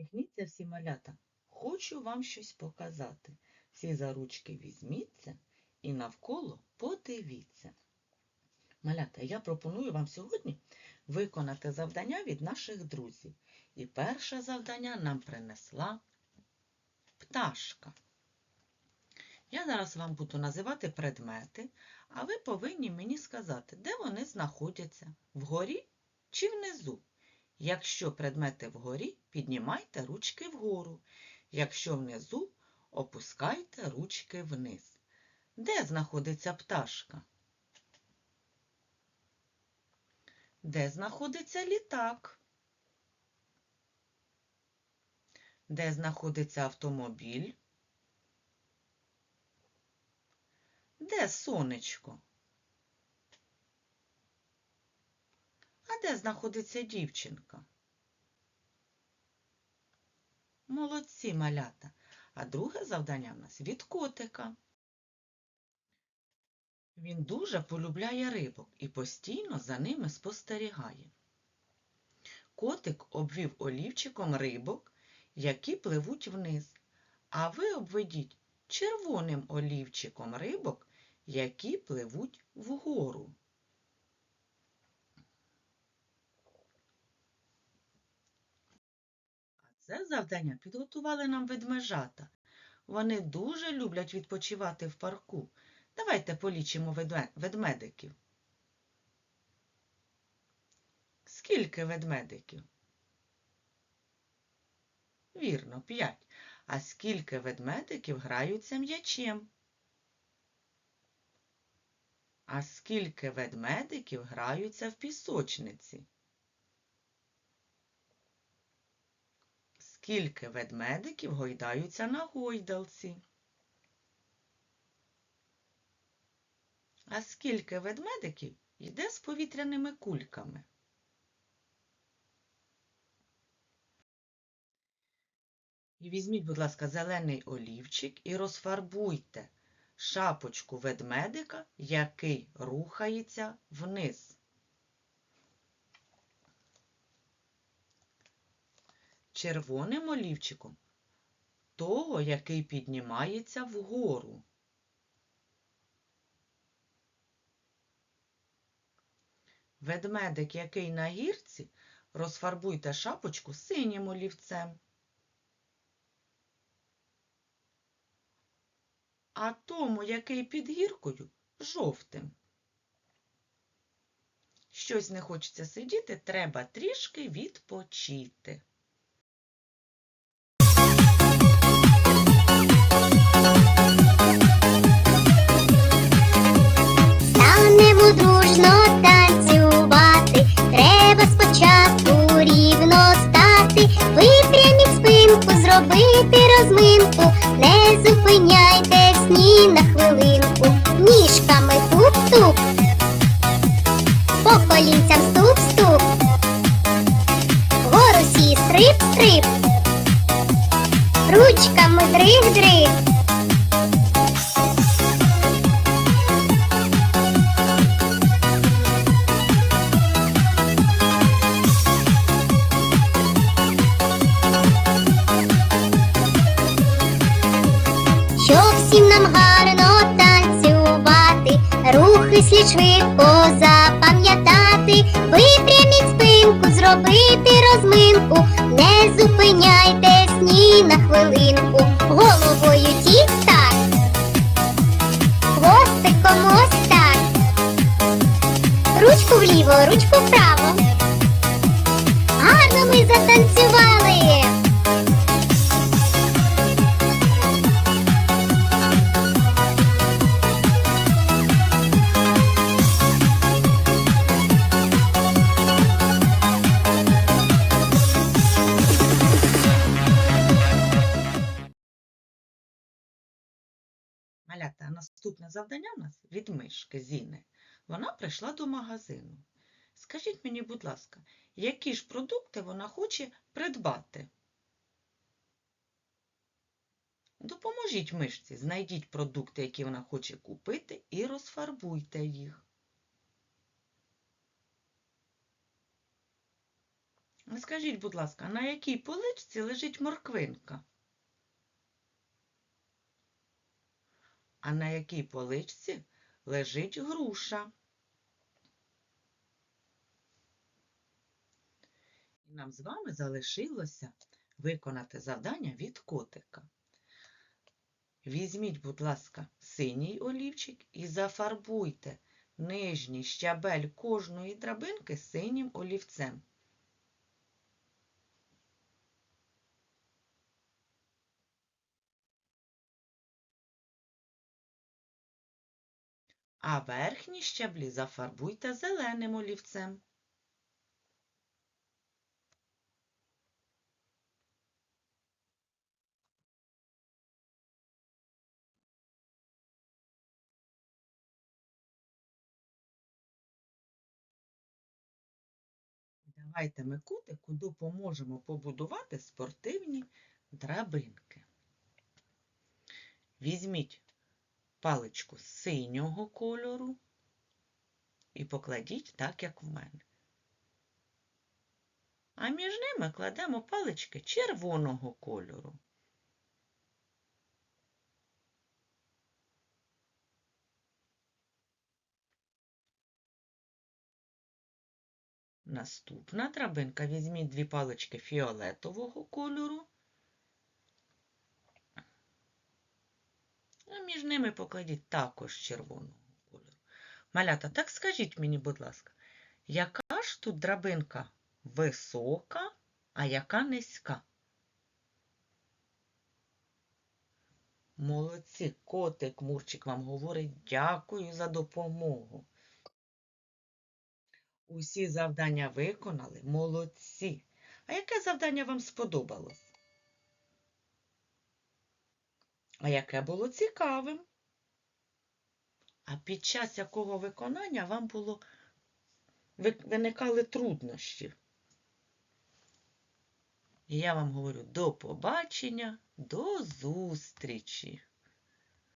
Усміхніться всі малята. Хочу вам щось показати. Всі за ручки візьміться і навколо подивіться. Малята, я пропоную вам сьогодні виконати завдання від наших друзів. І перше завдання нам принесла пташка. Я зараз вам буду називати предмети, а ви повинні мені сказати, де вони знаходяться вгорі чи внизу. Якщо предмети вгорі, піднімайте ручки вгору. Якщо внизу, опускайте ручки вниз. Де знаходиться пташка? Де знаходиться літак? Де знаходиться автомобіль? Де сонечко? Де знаходиться дівчинка? Молодці малята. А друге завдання в нас від котика. Він дуже полюбляє рибок і постійно за ними спостерігає. Котик обвів олівчиком рибок, які пливуть вниз, а ви обведіть червоним олівчиком рибок, які пливуть вгору. А це завдання підготували нам ведмежата. Вони дуже люблять відпочивати в парку. Давайте полічимо ведмедиків. Скільки ведмедиків? Вірно, п'ять. А скільки ведмедиків граються м'ячем? А скільки ведмедиків граються в пісочниці? Скільки ведмедиків гойдаються на гойдалці? А скільки ведмедиків йде з повітряними кульками? І візьміть, будь ласка, зелений олівчик і розфарбуйте шапочку ведмедика, який рухається вниз. Червоним олівчиком того, який піднімається вгору. Ведмедик, який на гірці, розфарбуйте шапочку синім олівцем. А тому, який під гіркою, жовтим. Щось не хочеться сидіти, треба трішки відпочити. По колінцям ступ-ступ, вгору сі стрип-стрип, ручками дриг-дриг. Щоб всім нам гарно танцювати, рухи слід швидко запам'ятати, ручку вліво, ручку вправо. Гарно ми затанцювали. Малята, наступне завдання в нас від мишки Зіни. Вона прийшла до магазину. Скажіть мені, будь ласка, які ж продукти вона хоче придбати? Допоможіть мишці, знайдіть продукти, які вона хоче купити, і розфарбуйте їх. Скажіть, будь ласка, на якій поличці лежить морквинка? А на якій поличці лежить груша? І нам з вами залишилося виконати завдання від котика. Візьміть, будь ласка, синій олівчик і зафарбуйте нижній щабель кожної драбинки синім олівцем. А верхні щаблі зафарбуйте зеленим олівцем. Давайте ми котику допоможемо побудувати спортивні драбинки. Візьміть паличку синього кольору і покладіть так, як в мене. А між ними кладемо палички червоного кольору. Наступна драбинка. Візьміть дві палички фіолетового кольору. Між ними покладіть також червоного кольору. Малята, так скажіть мені, будь ласка, яка ж тут драбинка висока, а яка низька? Молодці, котик Мурчик вам говорить дякую за допомогу. Усі завдання виконали, молодці. А яке завдання вам сподобалось? А яке було цікавим? А під час якого виконання вам було виникали труднощі? І я вам говорю до побачення, до зустрічі!